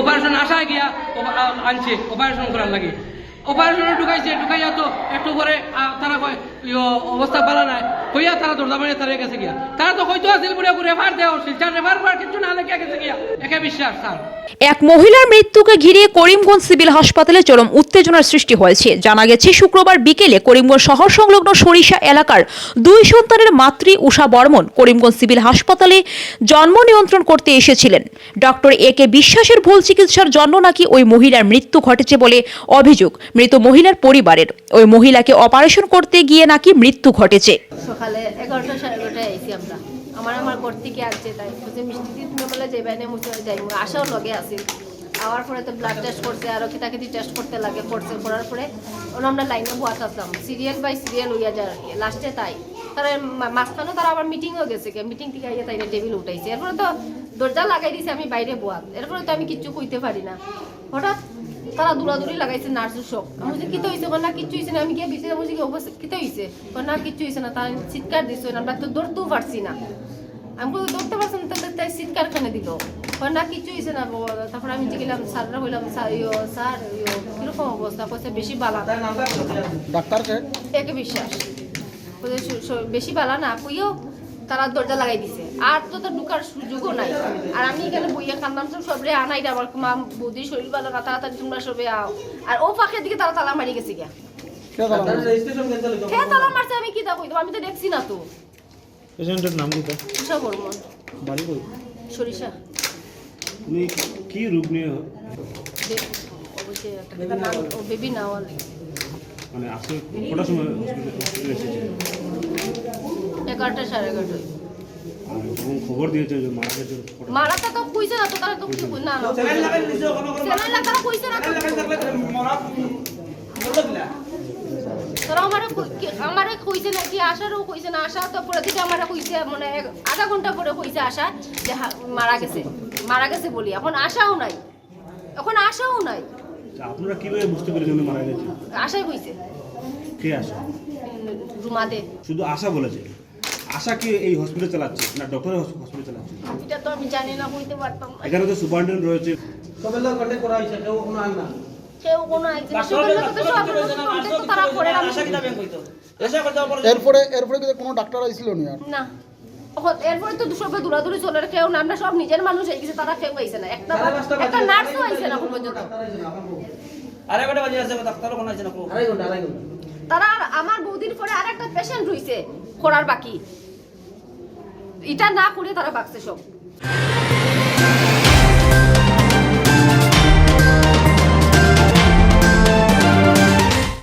Operation আসায় গিয়া আনছে অপারেশন করার লাগে। অপারেশনে ঢুকাইছে, ঢুকাইয়া তো একটু পরে তারা কয় অবস্থা ভালো নাই। কইয়া তারা দরজা তারা গেছে গিয়া। তারা তো হয়তো আসিল বলে রেফার দেওয়া শিলচার রেফার করার কিছু না একে বিশ্বাস স্যার। এক মহিলার মৃত্যুকে ঘিরে করিমগঞ্জ সিভিল হাসপাতালে চরম উত্তেজনার সৃষ্টি হয়েছে। জানা গেছে শুক্রবার বিকেলে করিমগঞ্জ শহর সংলগ্ন সরিষা এলাকার দুই সন্তানের মাতৃ উষা বর্মন করিমগঞ্জ সিভিল হাসপাতালে জন্ম নিয়ন্ত্রণ করতে এসেছিলেন। ডক্টর এ কে বিশ্বাসের ভুল চিকিৎসার জন্য নাকি ওই মহিলার মৃত্যু ঘটেছে বলে অভিযোগ মৃত মহিলার পরিবারের। ওই মহিলাকে অপারেশন করতে গিয়ে নাকি মৃত্যু ঘটেছে। সকালে এগারোটা সাড়ে এগারোটায় আইসি আমরা। আমার আমার ঘর থেকে আসছে, তাই বলছে, মিষ্টি দিতে বলে যে বাইনে মুছে যাই আসাও লগে আসি আওয়ার পরে তো ব্লাড টেস্ট করছে আরও কিতা কিতি টেস্ট করতে লাগে, করছে, করার পরে ওরা আমরা লাইনে বোয়াত আসলাম। সিরিয়াল বাই সিরিয়াল হইয়া যায় আর লাস্টে তাই। তারা মা- মাঝখানে তারা আবার মিটিংও গেছে কে মিটিং থেকে আইয়া তাই টেবিল উঠাইছে। এরপরে তো দরজা লাগাই দিছে, আমি বাইরে বোয়াত এরপরে তো আমি কিচ্ছু কইতে পারি না। হঠাৎ তারা দৌড়াদৌড়ি লাগাইছে নার্সের শখ। আমি বলছি কিতো হয়েছে না কিচ্ছু হয়েছে না। আমি গিয়ে বিছানা বলছি কি অবস্থা কিতো হয়েছে না কিচ্ছু হয়েছে না তাই চিৎকার দিছে। আমরা তো দৌড়তেও পারছি না। আমি বলি দৌড়তে পারছি না তাহলে তাই চিৎকার খানে দিল। না কিচ্ছু হয়েছে না। তারপর আমি জিগেলাম স্যাররা বললাম স্যার ইয়ো স্যার ইয়ো কীরকম অবস্থা? কইছে বেশি বালা। ডাক্তারকে? একে বিশ্বাস। বেশি বালা না। কইও তারা দরজা লাগাই দিছে। আর তো তো ঢুকার সুযোগও নাই। আর আমি এখানে বইয়া কান্দাম তো সবরে আনাই আমার মা বৌদি শরীর ভালো না তাড়াতাড়ি তোমরা সবে আও। আর ও পাখের দিকে তারা তালা মারি গেছে গিয়া। কে তালা মারছে? আমি কি তা আমি তো দেখছি না তো। পেশেন্টের নাম কি? সরিষা বর্মন। বাড়ি কই? সরিষা। উনি কি রোগ নিয়ে অবশ্যই একটা নাম ও বেবি নাওয়াল মানে আসলে কটার সময় হসপিটালে এগারোটা সাড়ে এগারোটায় খবর দিয়েছে যে মারা গেছে মারাটা তো কইছে না তো তারা তো কিছু না না। সেলাই লাগা কইছে না তো তারা আমারে আমারে কইছে না কি আশারও কইছে না। আশা তো পরে থেকে আমারে কইছে মানে আধা ঘণ্টা পরে কইছে আশা যে হা- মারা গেছে। মারা গেছে বলি। এখন আশাও নাই। এখন আশাও নাই। আপনারা কীভাবে বুঝতে পেরেছেন মারা গেছে? আশাই কইছে। কে আশা? রুমাদে শুধু আশা বলেছে? আশা কি এই হসপিটাল চালাচ্ছে? না ডক্টর হসপিটাল চালাচ্ছে? এটা তো আমি জানি না কইতে পারতাম। না এখানে তো সুপারিনটেন্ডেন্ট রয়েছে। কেউ কোনো আইছে না। সকালে তো সব contact তারা করে না। আমি- এরপরে এরপরে কি কোনো ডাক্তার আইছিল নি না। এরপরে তো সবে দৌড়াদৌড়ি চলে কেউ না। আমরা সব নিজের মানুষ হয়ে গেছে তারা কেউ আইছে না। একটা একটা নার্সও আইছে না পর্যন্ত। আড়াই ঘণ্টা বাজে আছে ডাক্তারও কোনো আছে না আড়াই ঘণ্টা আড়াই ঘণ্টা। তারা আর আমার বৌদির পরে আর একটা পেশেন্ট রইছে করার বাকি। এটা না করে তারা বাঁচছে সব।